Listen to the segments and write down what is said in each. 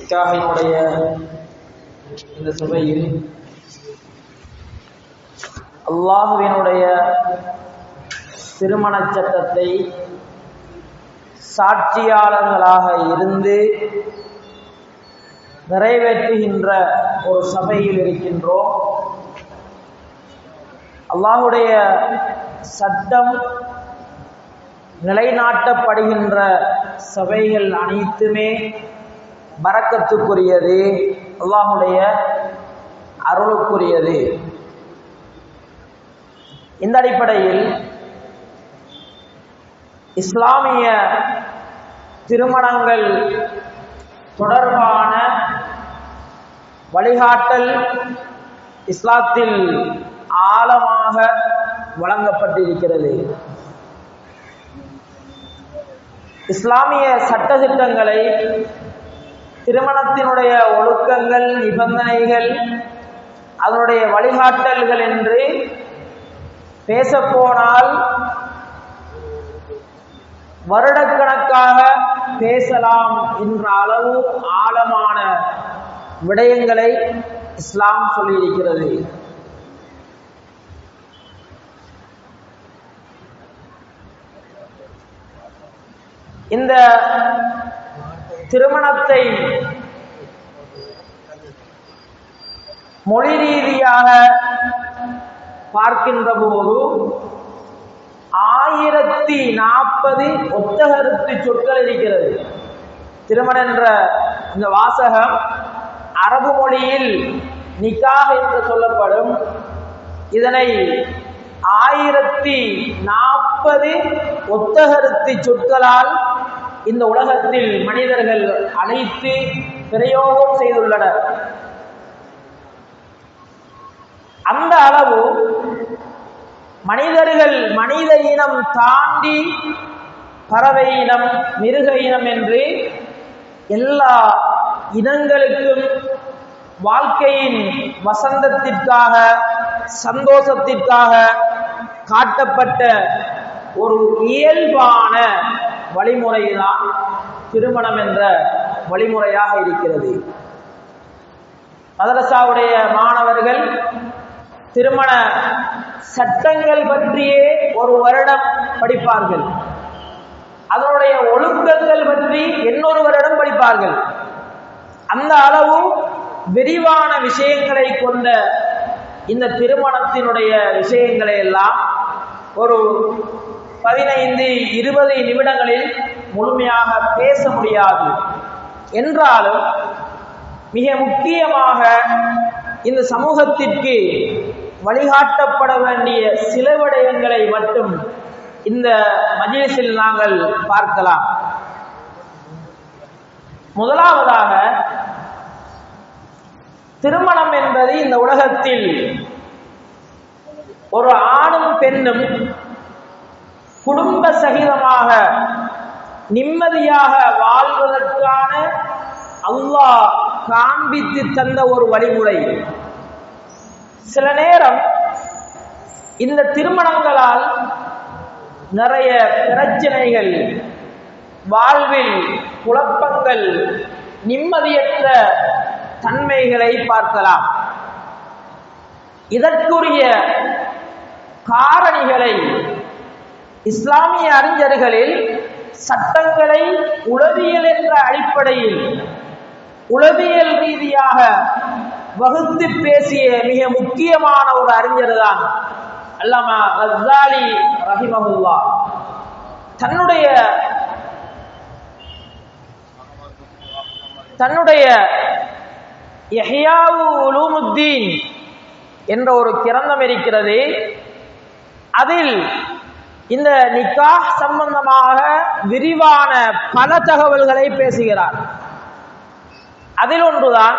நிக்காகினுடைய இந்த சபையில் அல்லாஹுவினுடைய திருமண சட்டத்தை சாட்சியாளர்களாக இருந்து நிறைவேற்றுகின்ற ஒரு சபையில் இருக்கின்றோம். அல்லாஹுடைய சட்டம் நிலைநாட்டப்படுகின்ற சபைகள் அனைத்துமே பறக்கத்துக்குரியது அல்லாஹுடைய அருளுக்குரியது. இந்த அடிப்படையில் இஸ்லாமிய திருமணங்கள் தொடர்பான வழிகாட்டல் இஸ்லாத்தில் ஆழமாக வழங்கப்பட்டிருக்கிறது. இஸ்லாமிய சட்டத்திட்டங்களை திருமணத்தினுடைய ஒழுக்கங்கள் நிபந்தனைகள் அதனுடைய வழிகாட்டல்கள் என்று பேசப்போனால் வருடக்கணக்காக பேசலாம் என்ற அளவு ஆழமான விடயங்களை இஸ்லாம் சொல்லியிருக்கிறது. இந்த திருமணத்தை மொழி ரீதியாக பார்க்கின்ற போது ஆயிரத்தி நாற்பது ஒத்தகருத்து சொற்கள் இருக்கிறது. திருமணம் என்ற இந்த வாசகம் அரபு மொழியில் நிக்காஹ் என்று சொல்லப்படும். இதனை ஆயிரத்தி நாற்பது ஒத்தகருத்து சொற்களால் இந்த உலகத்தில் மனிதர்கள் அழைத்து பிரயோகம் செய்துள்ளனர். அந்த அளவு மனிதர்கள் மனித இனம் தாண்டி பறவை இனம் மிருக இனம் என்று எல்லா இனங்களுக்கும் வாழ்க்கையின் வசந்தத்திற்காக சந்தோஷத்திற்காக காட்டப்பட்ட ஒரு இயல்பான வழிமுறைதான் திருமணம் என்ற வழிமுறையாக இருக்கிறது. மதரசாவுடைய மாணவர்கள் திருமண சட்டங்கள் பற்றியே ஒரு வருடம் படிப்பார்கள். அதனுடைய ஒழுக்கங்கள் பற்றி இன்னொரு வருடம் படிப்பார்கள். அந்த அளவு விரிவான விஷயங்களை கொண்ட இந்த திருமணத்தினுடைய விஷயங்களை எல்லாம் ஒரு பதினைந்து இருபது நிமிடங்களில் முழுமையாக பேச முடியாது. என்றாலும் மிக முக்கியமாக இந்த சமூகத்திற்கு வழிகாட்டப்பட வேண்டிய சில விடயங்களை மட்டும் இந்த மஜிலிஸில் நாங்கள் பார்க்கலாம். முதலாவதாக திருமணம் என்பது இந்த உலகத்தில் ஒரு ஆணும் பெண்ணும் குடும்ப சகிதமாக நிம்மதியாக வாழ்வதற்கான அல்லாஹ் காண்பித்து தந்த ஒரு வழிமுறை. சில நேரம் இந்த திருமணங்களால் நிறைய பிரச்சனைகள் வாழ்வில் குழப்பங்கள் நிம்மதியற்ற தன்மைகளை பார்க்கலாம். இதற்குரிய காரணிகளை இஸ்லாமிய அறிஞர்களில் சட்டங்களை உளவியல் என்ற அடிப்படையில் உளவியல் ரீதியாக வகுத்து பேசிய மிக முக்கியமான ஒரு அறிஞர் தான் அல்லாமா கசாலி ரஹிமஹுல்லா. தன்னுடைய தன்னுடைய எஹியாவு உலூமுத்தீன் என்ற ஒரு கிரந்தம் இருக்கிறது. அதில் இந்த நிக்கா சம்பந்தமாக விரிவான பல தகவல்களை பேசுகிறார். அதில் ஒன்றுதான்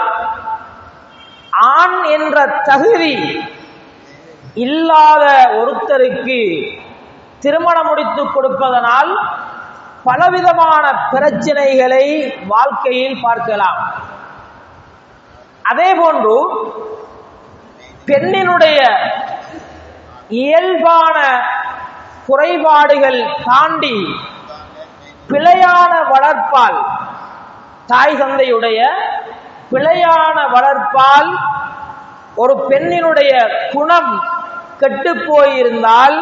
ஆண் என்ற தகுதி இல்லாத ஒருத்தருக்கு திருமணம் முடித்து கொடுப்பதனால் பலவிதமான பிரச்சனைகளை வாழ்க்கையில் பார்க்கலாம். அதே போன்று பெண்ணினுடைய இயல்பான குறைபாடுகள் தாண்டி பிழையான வளர்ப்பால் தாய் தந்தையுடைய பிழையான வளர்ப்பால் ஒரு பெண்ணினுடைய குணம் கெட்டு போயிருந்தால்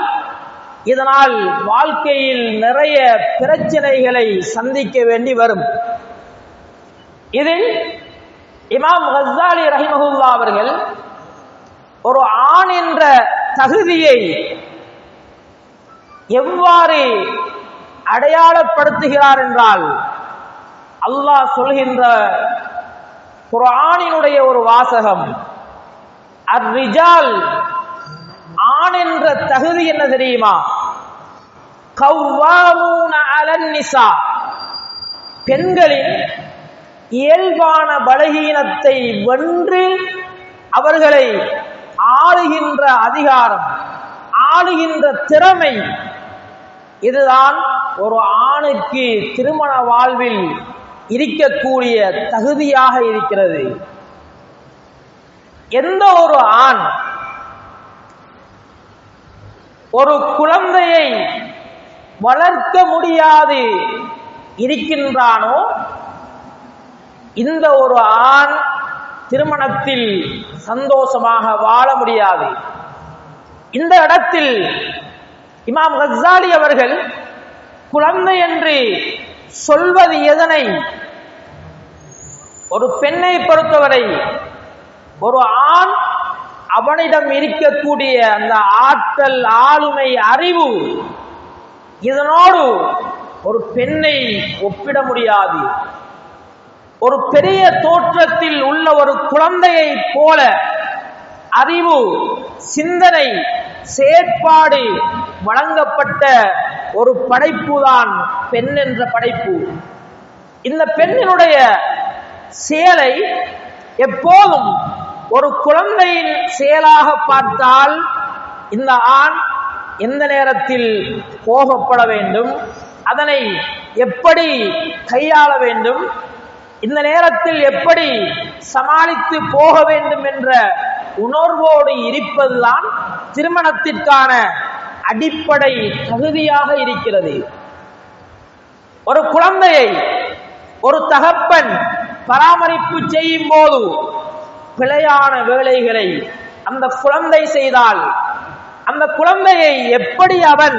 இதனால் வாழ்க்கையில் நிறைய பிரச்சனைகளை சந்திக்க வேண்டி வரும். இதில் இமாம் ஹசாலி ரஹிமஹுல்லா அவர்கள் ஒரு ஆண் என்ற தகுதியை எவ்வாறு அடையாளப்படுத்துகிறார் என்றால் அல்லாஹ் சொல்கின்ற குரானினுடைய ஒரு வாசகம் அர்ரிஜால் ஆண் என்ற தகுதி என்ன தெரியுமா? கவ்வாமூன பெண்களின் இயல்பான பலகீனத்தை வென்று அவர்களை ஆளுகின்ற அதிகாரம் ஆளுகின்ற திறமை இதுதான் ஒரு ஆணுக்கு திருமண வாழ்வில் இருக்கக்கூடிய தகுதியாக இருக்கிறது. எந்த ஒரு ஆண் ஒரு குழந்தையை வளர்க்க முடியாது இருக்கின்றானோ இந்த ஒரு ஆண் திருமணத்தில் சந்தோஷமாக வாழ முடியாது. இந்த இடத்தில் இமாம் ஹசாலி அவர்கள் குழந்தை என்று சொல்வது எதனை? ஒரு பெண்ணை பொறுத்தவரை ஒரு ஆண் அவனிடம் இருக்கக்கூடிய அந்த ஆற்றல் ஆளுமை அறிவு இதனோடு ஒரு பெண்ணை ஒப்பிட முடியாது. ஒரு பெரிய தோற்றத்தில் உள்ள ஒரு குழந்தையை போல அறிவு சிந்தனை செயற்பாடு வழங்கப்பட்ட ஒரு படைப்பு தான் பெண் என்ற படைப்பு. இந்த பெண்ணினுடைய செயலை எப்போதும் ஒரு குழந்தையின் செயலாக பார்த்தால் இந்த ஆண் எந்த நேரத்தில் கோபப்பட வேண்டும் அதனை எப்படி கையாள வேண்டும் இந்த நேரத்தில் எப்படி சமாளித்து போக வேண்டும் என்ற உணர்வோடு இருப்பதுதான் திருமணத்திற்கான அடிப்படை தகுதியாக இருக்கிறது. ஒரு குழந்தையை ஒரு தகப்பன் பராமரிப்பு செய்யும் போது பிழையான வேலைகளை அந்த குழந்தை செய்தால் அந்த குழந்தையை எப்படி அவன்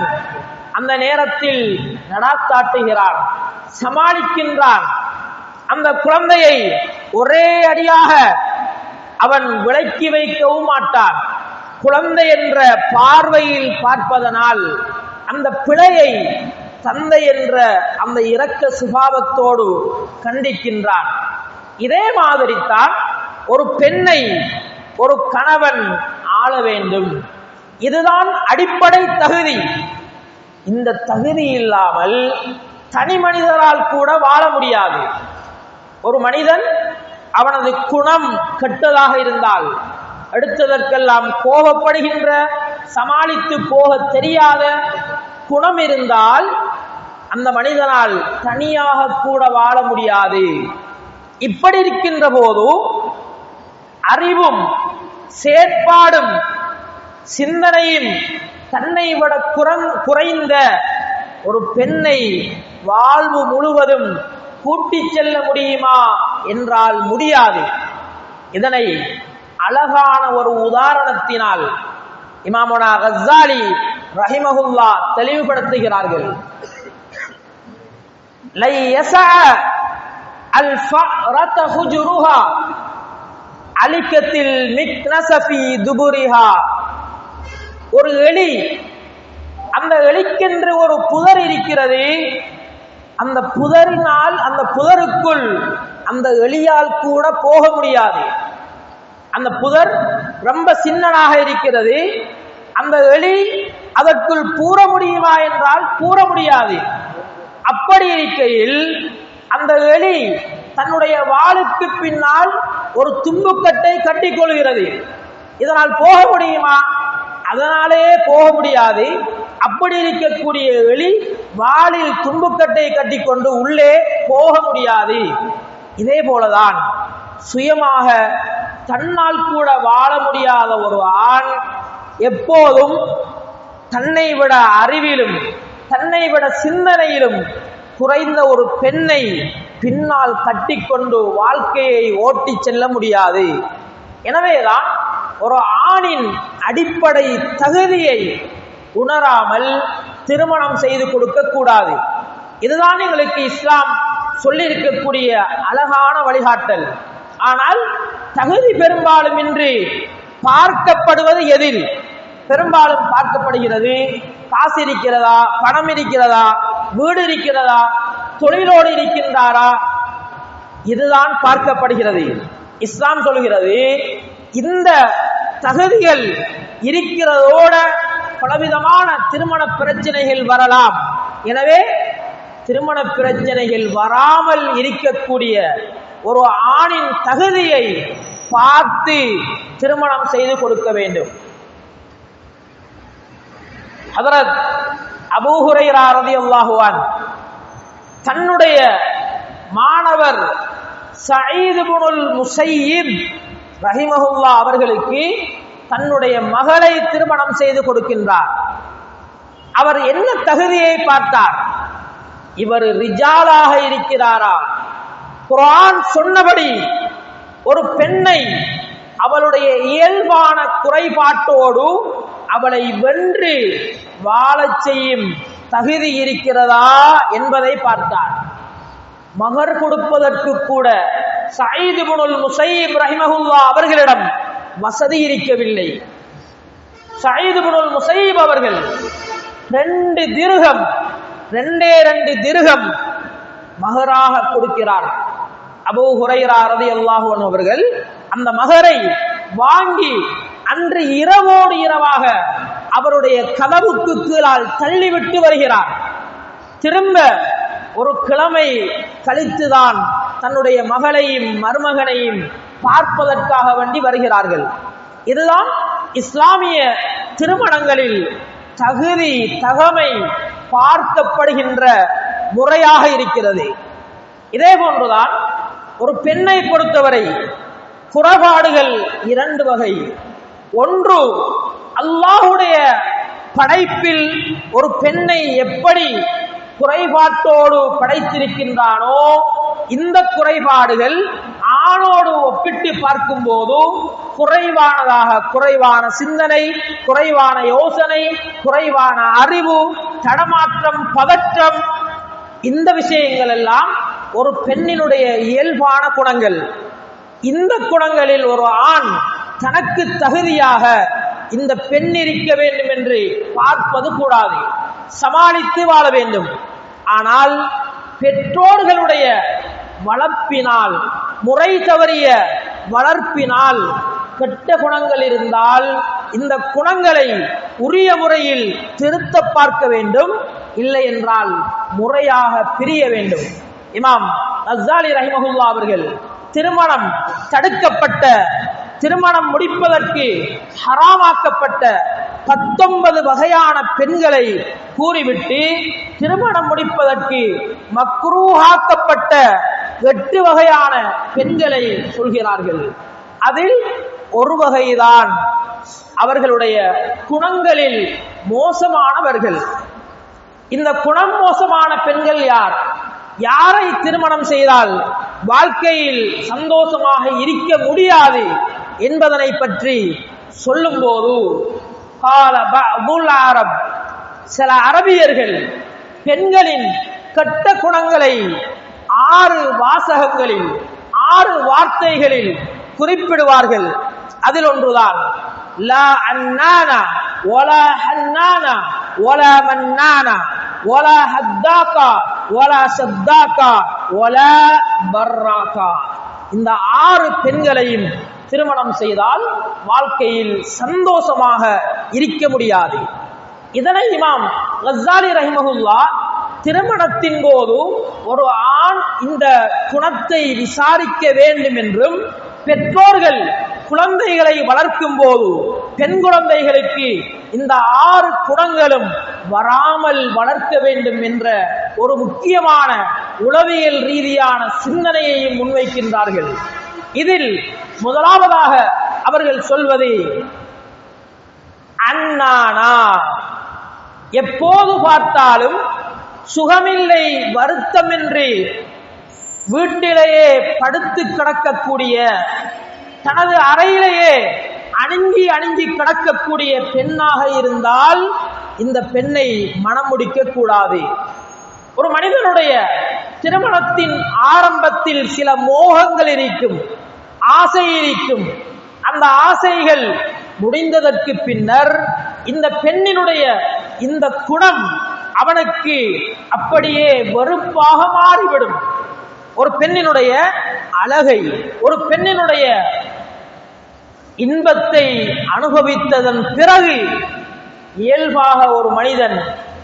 அந்த நேரத்தில் நடாத்தாட்டுகிறான் சமாளிக்கின்றான் அந்த குழந்தையை ஒரே அடியாக அவன் விலக்கி வைக்கவும் மாட்டான். குழந்தை என்ற பார்வையில் பார்ப்பதனால் அந்த பிழையை தந்தை என்ற அந்த இரக்க சுபாவத்தோடு கண்டிக்கின்றான். இதே மாதிரித்தான் ஒரு பெண்ணை ஒரு கணவன் ஆள வேண்டும். இதுதான் அடிப்படை தகுதி. இந்த தகுதி இல்லாமல் தனி மனிதரால் கூட வாழ முடியாது. ஒரு மனிதன் அவனது குணம் கெட்டதாக இருந்தால் அடுத்ததற்கெல்லாம் கோபப்படுகின்ற சமாளித்து போக தெரியாத குணம் இருந்தால் அந்த மனிதனால் தனியாக கூட வாழ முடியாது. இப்படி இருக்கின்ற போது அறிவும் செயற்பாடும் சிந்தனையும் தன்னை விட குறந்- குறைந்த ஒரு பெண்ணை வாழ்வு முழுவதும் கூட்டிச் செல்ல முடியுமா? என்றால் முடியாது. இதனை அழகான ஒரு உதாரணத்தினால் இமாமுனா கசாலி ரஹிமஹுல்லா தெளிவுபடுத்துகிறார்கள். லை யஸஅ அல் ஃபஅரத ஹுஜுருஹா அலிக்கத்தில் மிக்னசபி துபுரிஹா. ஒரு எலி அந்த எலிக்கென்று ஒரு புதர் இருக்கிறது. அந்த புதரினால் அந்த புதருக்குள் அந்த எலியால் கூட போக முடியாது. அந்த புதர் ரொம்ப சின்னனாக இருக்கிறது. அந்த எலி அதற்குள் கூற முடியுமா என்றால் கூற முடியாது. அப்படி இருக்கையில் அந்த எலி தன்னுடைய வாளுக்கு பின்னால் ஒரு தும்புக்கட்டை கட்டிக்கொள்கிறது. இதனால் போக முடியுமா? அதனாலே போக முடியாது. அப்படி இருக்கக்கூடிய எலி வாளில் தும்புக்கட்டை கட்டிக்கொண்டு உள்ளே போக முடியாது. இதே போலதான் சுயமாக தன்னால் கூட வாழ முடியாத ஒரு ஆண் எப்போதும் தன்னை விட அறிவிலும் தன்னை விட சிந்தனையிலும் குறைந்த ஒரு பெண்ணை பின்னால் கட்டிக்கொண்டு வாழ்க்கையை ஓட்டி செல்ல முடியாது. எனவேதான் ஒரு ஆணின் அடிப்படை தகுதியை உணராமல் திருமணம் செய்து கொடுக்க கூடாது. இதுதான் எங்களுக்கு இஸ்லாம் சொல்லியிருக்கக்கூடிய அழகான வழிகாட்டல். ஆனால் தகுதி பெரும்பாலும் இன்றி பார்க்கப்படுவது எதில்? பெரும்பாலும் பார்க்கப்படுகிறது காசு இருக்கிறதா பணம் இருக்கிறதா வீடு இருக்கிறதா தொழிலோடு இருக்கின்றாரா? இதுதான் பார்க்கப்படுகிறது. இஸ்லாம் சொல்கிறது இந்த தகுதிகள் இருக்கிறதோட பலவிதமான திருமண பிரச்சனைகள் வரலாம். எனவே திருமண பிரச்சனைகள் வராமல் இருக்கக்கூடிய ஒரு ஆணின் தகுதியை பார்த்து திருமணம் செய்து கொடுக்க வேண்டும். ஹதரத் அபூஹுரைரா ரலியல்லாஹுவான் தன்னுடைய மாணவர் சயீத் இப்னுல் முஸையிப் ரஹிமஹுல்லா அவர்களுக்கு தன்னுடைய மகளை திருமணம் செய்து கொடுக்கின்றார். அவர் என்ன தகுதியை பார்த்தார்? இவர் ரிஜாலாக இருக்கிறாரா? குரான் சொன்னபடி ஒரு பெண்ணை அவளுடைய இயல்பான குறைபாட்டோடு அவளை வென்று வாழச் செய்யும் தகுதி இருக்கிறதா என்பதை பார்த்தார். மகர் கொடுப்பதற்கு கூட சயீது புனுல் முசைப் ரஹிமஹுல்லா அவர்களிடம் வசதி இருக்கவில்லை. சயீது புனுல் முசைப் அவர்கள் ரெண்டு திருகம் ரெண்டே ரெண்டு திருகம் மகராக கொடுக்கிறார். அபு ஹுரைரா ரலியல்லாஹு அவர்கள் அந்த மகரை வாங்கி அன்று இரவோடு இரவாக அவருடைய கதவுக்கு கீழால் தள்ளிவிட்டு வருகிறார். திரும்ப ஒரு கிழமை கழித்துதான் தன்னுடைய மகளையும் மருமகனையும் பார்ப்பதற்காக வேண்டி வருகிறார்கள். இதுதான் இஸ்லாமிய திருமணங்களில் தகுதி தகமை பார்க்கப்படுகின்ற முறையாக இருக்கிறது. இதே போன்றுதான் ஒரு பெண்ணை பொறுத்தவரை குறைபாடுகள் இரண்டு வகை. ஒன்று அல்லாஹுடைய படைப்பில் ஒரு பெண்ணை எப்படி குறைபாட்டோடு படைத்திருக்கின்றானோ இந்த குறைபாடுகள் ஆணோடு ஒப்பிட்டு பார்க்கும்போது குறைவானதாக குறைவான சிந்தனை குறைவான யோசனை குறைவான அறிவு தடமாற்றம் பதற்றம் இந்த விஷயங்கள் எல்லாம் ஒரு பெண்ணினுடைய இயல்பான குணங்கள். இந்த குணங்களில் ஒரு ஆண் தனக்கு தகுதியாக இந்த பெண் இருக்க வேண்டும் என்று பார்ப்பது கூடாது. சமாளித்து வாழ வேண்டும். ஆனால் பெற்றோர்களுடைய வளர்ப்பினால் முறை தவறிய வளர்ப்பினால் கெட்ட குணங்கள் இருந்தால் இந்த குணங்களை உரிய முறையில் திருத்த பார்க்க வேண்டும். இல்லை என்றால் முறையாக பிரிய வேண்டும். இமாம் அசாலி ரஹிமகுல்லா அவர்கள் திருமணம் தடுக்கப்பட்ட திருமணம் முடிப்பதற்கு ஹராமாக்கப்பட்ட பத்தொன்பது வகையான பெண்களை கூறிவிட்டு திருமணம் முடிப்பதற்கு மக்ரூஹாக்கப்பட்ட எட்டு வகையான பெண்களை சொல்கிறார்கள். அதில் ஒரு வகைதான் அவர்களுடைய குணங்களில் மோசமானவர்கள். இந்த குணம் மோசமான பெண்கள் யார்? யாரை திருமணம் செய்தால் வாழ்க்கையில் சந்தோஷமாக இருக்க முடியாது என்பதனை பற்றி சொல்லும்போது கால அரப் சில அரபியர்கள் பெண்களின் கெட்ட குணங்களை ஆறு வாசகங்களில் ஆறு வார்த்தைகளில் குறிப்பிடுவார்கள். அதில் ஒன்றுதான் லா அன்னானா ஒலா ஹன்னானா ஒலா மன்னானா ஒலா ஹத்தாக்கா ஒலா சத்தாக்கா ஒலா பர்ராக்கா இந்த ஆறு பெண்களையும் திருமணம் செய்தால் வாழ்க்கையில் சந்தோஷமாக இருக்க முடியாது. இதனை இமாம் கசாலி ரஹிமகுல்லா திருமணத்தின் போது ஒரு ஆண் இந்த குணத்தை விசாரிக்க வேண்டும் என்றும் பெற்றோர்கள் குழந்தைகளை வளர்க்கும் போது பெண் குழந்தைகளுக்கு இந்த ஆறு குணங்களும் வராமல் வளர்க்க வேண்டும் என்ற ஒரு முக்கியமான உளவியல் ரீதியான சிந்தனையையும் முன்வைக்கின்றார்கள். இதில் முதலாவதாக அவர்கள் சொல்வது அண்ணானா எப்போது பார்த்தாலும் சுகமில்லை வருத்தமின்றி வீட்டிலேயே படுத்து கிடக்கக்கூடிய தனது அறையிலேயே அணுங்கி அணுங்கி கிடக்கக்கூடிய பெண்ணாக இருந்தால் இந்த பெண்ணை மனம் முடிக்க கூடாது. ஒரு மனிதனுடைய திருமணத்தின் ஆரம்பத்தில் சில மோகங்கள் இருக்கும் ஆசை இருக்கும். அந்த ஆசைகள் முடிந்ததற்கு பின்னர் இந்த பெண்ணினுடைய இந்த குணம் அவனுக்கு அப்படியே வெறுப்பாக மாறிவிடும். ஒரு பெண்ணினுடைய அழகை ஒரு பெண்ணினுடைய இன்பத்தை அனுபவித்ததன் பிறகு இயல்பாக ஒரு மனிதன்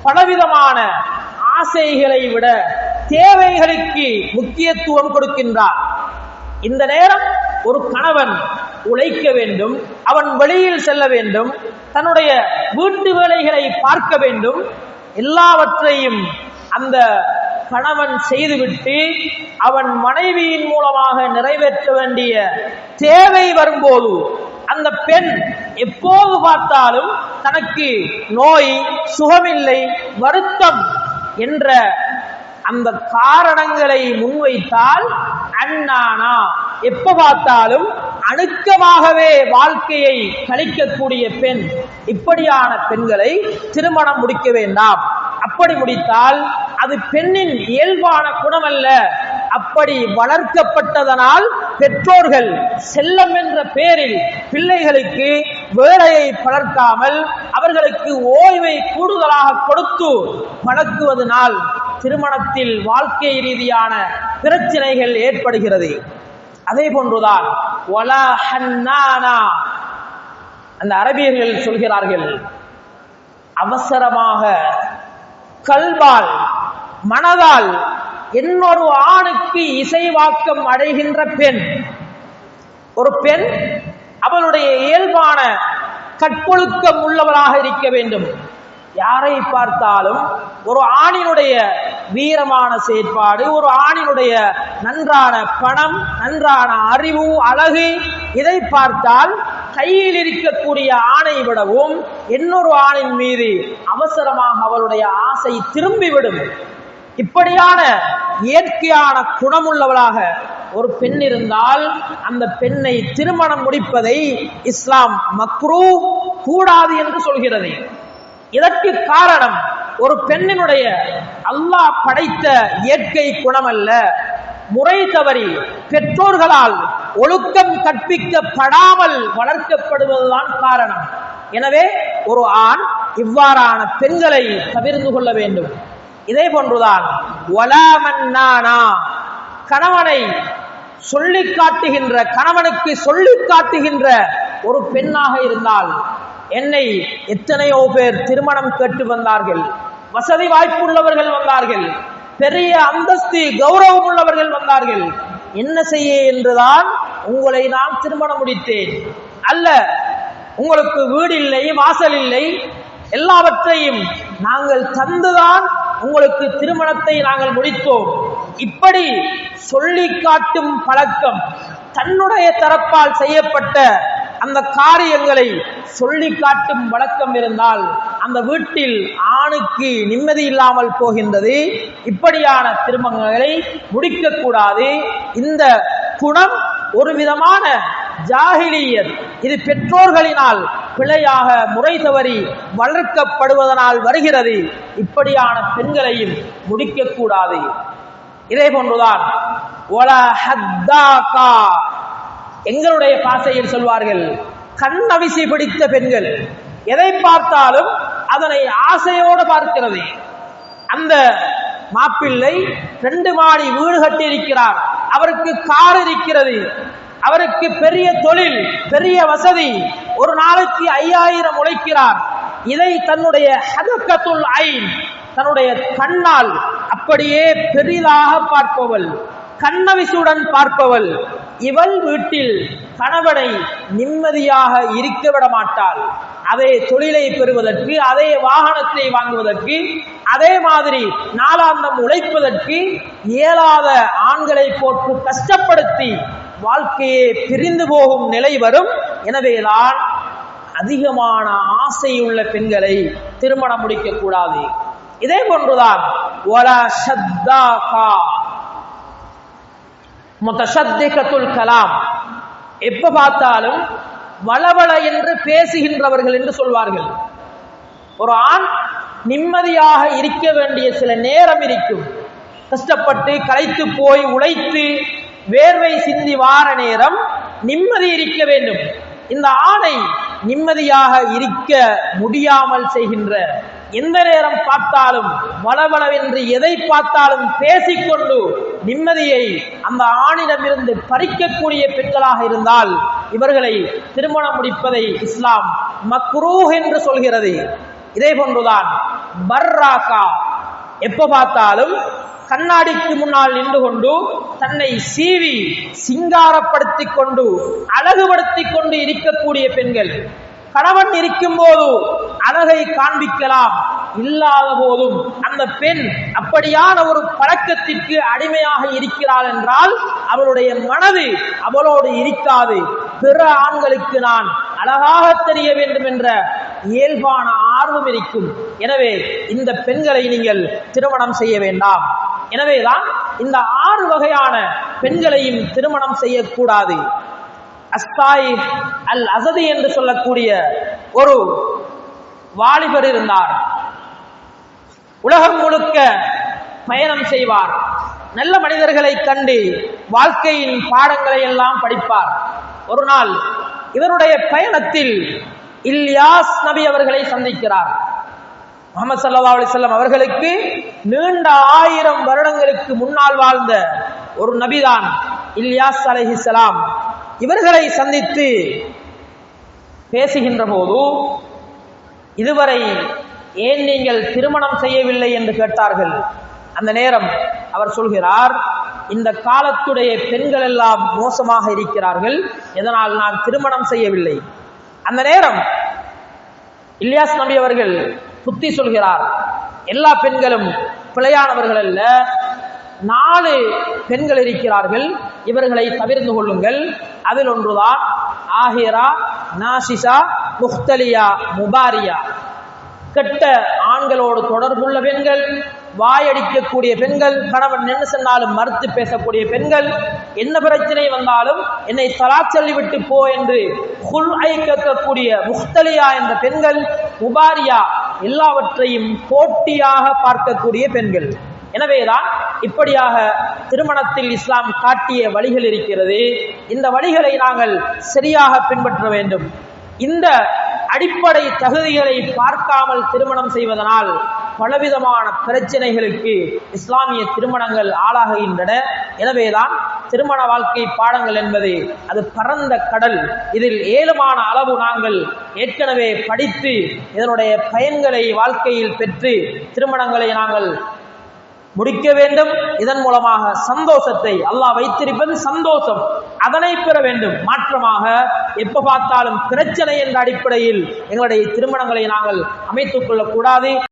பலவிதமான ஆசைகளை விட தேவைகளுக்கு முக்கியத்துவம் கொடுக்கின்றார் இந்த நேரம் ஒரு கணவன் உழைக்க வேண்டும் அவன் வெளியில் செல்ல வேண்டும் தன்னுடைய வீட்டு வேலைகளை பார்க்க வேண்டும் எல்லாவற்றையும் அந்த கணவன் செய்துவிட்டு அவன் மனைவியின் மூலமாக நிறைவேற்ற வேண்டிய தேவை வரும்போது அந்த பெண் எப்போது பார்த்தாலும் தனக்கு நோய் சுகமில்லை வருத்தம் என்ற அந்த காரணங்களை முன்வைத்தால் அண்ணானா. எப்ப பார்த்தாலும் அணுக்கமாகவே வாழ்க்கையை கழிக்கக்கூடிய பெண். இப்படியான பெண்களை திருமணம் முடிக்க வேண்டாம். அப்படி முடித்தால் அது பெண்ணின் இயல்பான குணமல்ல. அப்படி வளர்க்கப்பட்டதனால் பெற்றோர்கள் செல்லம் என்ற பெயரில் பிள்ளைகளுக்கு வேலையை பலர்க்காமல் அவர்களுக்கு ஓய்வை கூடுதலாக கொடுத்து பழக்குவதனால் திருமணத்தில் வாழ்க்கை ரீதியான பிரச்சனைகள் ஏற்படுகிறது. அதே போன்றுதான் அந்த அரபியர்கள் சொல்கிறார்கள் அவசரமாக கல்வால் மனதால் இன்னொரு ஆணுக்கு இசைவாக்கம் அடைகின்ற பெண். ஒரு பெண் அவளுடைய இயல்பான கற்பொழுக்கம் உள்ளவராக இருக்க வேண்டும். யாரை பார்த்தாலும் ஒரு ஆணினுடைய வீரமான செயற்பாடு ஒரு ஆணினுடைய நன்றான பணம் நன்றான அறிவு அழகு இதை பார்த்தால் கையில் இருக்கக்கூடிய ஆணை விடவும் இன்னொரு ஆணின் மீது அவசரமாக அவளுடைய ஆசை திரும்பிவிடும். இப்படியான இயற்கையான குணமுள்ளவளாக ஒரு பெண் இருந்தால் அந்த பெண்ணை திருமணம் முடிப்பதை இஸ்லாம் மக்ரூ கூடாது என்று சொல்கிறது. இதற்கு காரணம் ஒரு பெண்ணினுடைய அல்லாஹ் படைத்த இயற்கை குணம் அல்ல முறை தவறி பெற்றோர்களால் ஒழுக்கம் கற்பிக்கப்படாமல் வளர்க்கப்படுவதுதான் காரணம். எனவே ஒரு ஆண் இவ்வாறான பெண்களை தவிர்த்து கொள்ள வேண்டும். இதே போன்றுதான் ஒலாமன்னானா கணவனை சொல்லி காட்டுகின்ற கணவனுக்கு சொல்லி காட்டுகின்ற ஒரு பெண்ணாக இருந்தால் என்னை எத்தனையோ பேர் திருமணம் கேட்டு வந்தார்கள் வசதி வாய்ப்புள்ளவர்கள் வந்தார்கள் பெரிய அந்தஸ்து கௌரவம் உள்ளவர்கள் வந்தார்கள் என்ன செய்ய என்றுதான் உங்களை நான் திருமணம் முடித்தேன். அல்ல உங்களுக்கு வீடு இல்லை வாசல் இல்லை எல்லாவற்றையும் நாங்கள் தந்துதான் உங்களுக்கு திருமணத்தை நாங்கள் முடித்தோம். இப்படி சொல்லி காட்டும் பழக்கம் தன்னுடைய தரப்பால் செய்யப்பட்ட அந்த காரியங்களை சொல்லி காட்டும் வழக்கம் இருந்தால் அந்த வீட்டில் ஆணுக்கு நிம்மதி இல்லாமல் போகின்றது. இப்படியான திருமணங்களை முடிக்கக்கூடாது இந்த குணம் ஒரு விதமான ஜாகிலியத் இது பெற்றோர்களினால் பிழையாக முறை தவறி வளர்க்கப்படுவதனால் வருகிறது. இப்படியான பெண்களையும் முடிக்கக்கூடாது. இதே போன்றுதான் ஒல எங்களுடைய பாசையில் சொல்வார்கள் கண்ணவிசை பிடித்த பெண்கள் எதை பார்த்தாலும் அதனை ஆசையோடு பார்க்கிறது. அந்த மாப்பிள்ளை ரெண்டு மாடி வீடு கட்டியிருக்கிறார் அவருக்கு கார் இருக்கிறது. அவருக்கு பெரிய தொழில் பெரிய வசதி. ஒரு நாளைக்கு ஐயாயிரம் உழைக்கிறார். இதை தன்னுடைய ஹதக்கத்துல் ஐன் தன்னுடைய கண்ணால் அப்படியே பெரிதாக பார்ப்பவள் கண்ணவிசுடன் பார்ப்பவள் இவள் வீட்டில் கணவனை நிம்மதியாக இருக்க விட மாட்டாள். அதே தொழிலை பெறுவதற்கு அதே வாகனத்தை வாங்குவதற்கு அதே மாதிரி நாளாந்தம் உழைப்பதற்கு இயலாத ஆண்களை போட்டு கஷ்டப்படுத்தி வாழ்க்கையே பிரிந்து போகும் நிலை வரும். எனவேதான் அதிகமான ஆசையுள்ள பெண்களை திருமணம் முடிக்க கூடாது. இதே போன்றுதான் முத்தசத்திகத்துல் கலாம். எப்ப பார்த்தாலும் வளவள என்று பேசுகின்றவர்கள் என்று சொல்வார்கள். ஒரு ஆண் நிம்மதியாக இருக்க வேண்டிய சில நேரம் இருக்கும். கஷ்டப்பட்டு களைத்து போய் உழைத்து வேர்வை சிந்தி வார நேரம் நிம்மதி இருக்க வேண்டும். இந்த ஆணை நிம்மதியாக இருக்க முடியாமல் செய்கின்ற எந்த நேரம் பார்த்தாலும் வளவளவென்று எதை பார்த்தாலும் பேசிக்கொண்டு நிம்மதியை அந்த ஆணிடமிருந்து பறிக்கக்கூடிய பெண்களாக இருந்தால் இவர்களை திருமணம் முடிப்பதை இஸ்லாம் மக்ரூஹ் என்று சொல்கிறது. இதே போன்றுதான் பர்ராக்கா எப்ப பார்த்தாலும் கண்ணாடிக்கு முன்னால் நின்று கொண்டு தன்னை சீவி சிங்காரப்படுத்திக் கொண்டு அழகுபடுத்திக் கொண்டு இருக்கக்கூடிய பெண்கள். கணவன் இருக்கும் போது அழகை காண்பிக்கலாம். இல்லாத போதும் அந்த பெண் அப்படியான ஒரு பழக்கத்திற்கு அடிமையாக இருக்கிறாள் என்றால் அவளுடைய மனது அவளோடு இருக்காது. பிற ஆண்களுக்கு நான் அழகாக தெரிய வேண்டும் என்ற இயல்பான ஆர்வம் இருக்கும். எனவே இந்த பெண்களை நீங்கள் திருமணம் செய்ய வேண்டாம். எனவேதான் இந்த ஆறு வகையான பெண்களையும் திருமணம் செய்யக்கூடாது. அஸ்தாய் அல் அசதி என்று சொல்லக்கூடிய ஒரு வாலிபர் இருந்தார். உலகம் முழுக்க பயணம் செய்வார். நல்ல மனிதர்களை கண்டு வாழ்க்கையின் பாடங்களை எல்லாம் படிப்பார். ஒரு நாள் இவருடைய பயணத்தில் இல்யாஸ் நபி அவர்களை சந்திக்கிறார். முகமது சல்லா அலிசல்லம் அவர்களுக்கு நீண்ட ஆயிரம் வருடங்களுக்கு முன்னால் வாழ்ந்த ஒரு நபிதான் இல்யாஸ் அலைஹிஸ்ஸலாம் இவர்களை சந்தித்து பேசுகின்ற போது இதுவரை ஏன் நீங்கள் திருமணம் செய்யவில்லை? என்று கேட்டார்கள். அந்த நேரம் அவர் சொல்கிறார் இந்த காலத்துடைய பெண்கள் எல்லாம் மோசமாக இருக்கிறார்கள். இதனால் நான் திருமணம் செய்யவில்லை. அந்த நேரம் இல்யாஸ் நபி அவர்கள் புத்தி சொல்கிறார் எல்லா பெண்களும் பிழையானவர்கள் அல்ல. நாலு பெண்கள் இருக்கிறார்கள். இவர்களை தவிர்த்து கொள்ளுங்கள். அதில் ஒன்றுதான் ஆஹிரா நாசிசா முஹ்தலியா முபாரியா. கெட்ட ஆண்களோடு தொடர்புள்ள பெண்கள் வாயடிக்கக்கூடிய பெண்கள் கணவன் என்ன சொன்னாலும் மறுத்து பேசக்கூடிய பெண்கள் என்ன பிரச்சனை வந்தாலும் என்னை தலா சொல்லிவிட்டு போ என்று குல் ஐ கேட்கக்கூடிய முஹ்தலியா என்ற பெண்கள் முபாரியா எல்லாவற்றையும் போட்டியாக பார்க்கக்கூடிய பெண்கள். எனவேதான் இப்படியாக திருமணத்தில் இஸ்லாம் காட்டிய வழிகள் இருக்கிறது. இந்த வழிகளை நாங்கள் சரியாக பின்பற்ற வேண்டும். இந்த அடிப்படை தகுதிகளை பார்க்காமல் திருமணம் செய்வதனால் பலவிதமான பிரச்சனைகளுக்கு இஸ்லாமிய திருமணங்கள் ஆளாகுகின்றன எனவேதான் திருமண வாழ்க்கை பாடங்கள் என்பது அது பரந்த கடல். இதில் ஏழுமான அளவு நாங்கள் ஏற்கனவே படித்து இதனுடைய பயன்களை வாழ்க்கையில் பெற்று திருமணங்களை நாங்கள் முடிக்க வேண்டும். இதன் மூலமாக சந்தோஷத்தை அல்லாஹ் வைத்திருப்பது சந்தோஷம். அதனை பெற வேண்டும். மாற்றமாக எப்ப பார்த்தாலும் பிரச்சனை என்ற அடிப்படையில் எங்களுடைய திருமணங்களை நாங்கள் அமைத்துக் கொள்ளக்கூடாது.